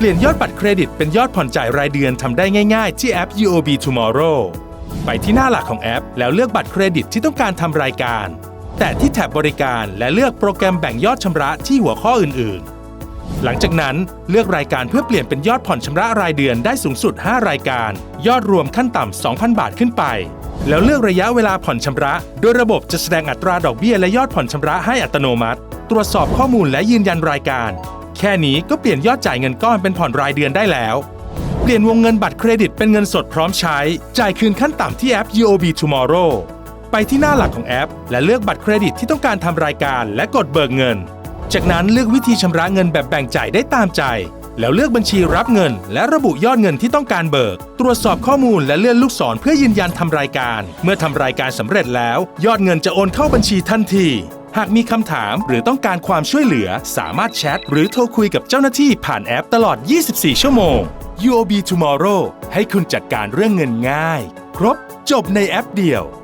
เปลี่ยนยอดบัตรเครดิตเป็นยอดผ่อนจ่ายรายเดือนทำได้ง่ายๆ ที่แอป UOB Tomorrow ไปที่หน้าหลักของแอป แล้วเลือกบัตรเครดิตที่ต้องการทำรายการ แต่ที่แท็บบริการและเลือกโปรแกรมแบ่งยอดชำระที่หัวข้ออื่นๆ หลังจากนั้นเลือกรายการเพื่อเปลี่ยนเป็นยอดผ่อนชำระรายเดือนได้สูงสุด 5 รายการ ยอดรวมขั้นต่ำ 2,000 บาทขึ้นไป แล้วเลือกระยะเวลาผ่อนชำระ โดยระบบจะแสดงอัตราดอกเบี้ยและยอดผ่อนชำระให้อัตโนมัติ ตรวจสอบข้อมูลและยืนยันรายการ แค่นี้ก็เปลี่ยนยอดจ่ายเงินก้อนเป็นผ่อนรายเดือนได้แล้ว เปลี่ยนวงเงินบัตรเครดิตเป็นเงินสดพร้อมใช้ จ่ายคืนขั้นต่ำที่แอป UOB Tomorrow ไปที่หน้าหลักของแอป และเลือกบัตรเครดิตที่ต้องการทำรายการและกดเบิกเงิน จากนั้นเลือกวิธีชำระเงินแบบแบ่งจ่ายได้ตามใจ แล้วเลือกบัญชีรับเงิน และระบุยอดเงินที่ต้องการเบิก ตรวจสอบข้อมูลและเลื่อนลูกศรเพื่อยืนยันทำรายการ เมื่อทำรายการสำเร็จแล้ว ยอดเงินจะโอนเข้าบัญชีทันที หากมีคำถามหรือต้องการความช่วยเหลือสามารถแชทหรือโทรคุยกับเจ้าหน้าที่ผ่านแอปตลอด 24 ชั่วโมง UOB Tomorrow ให้คุณจัดการเรื่องเงินง่าย ครบจบในแอปเดียว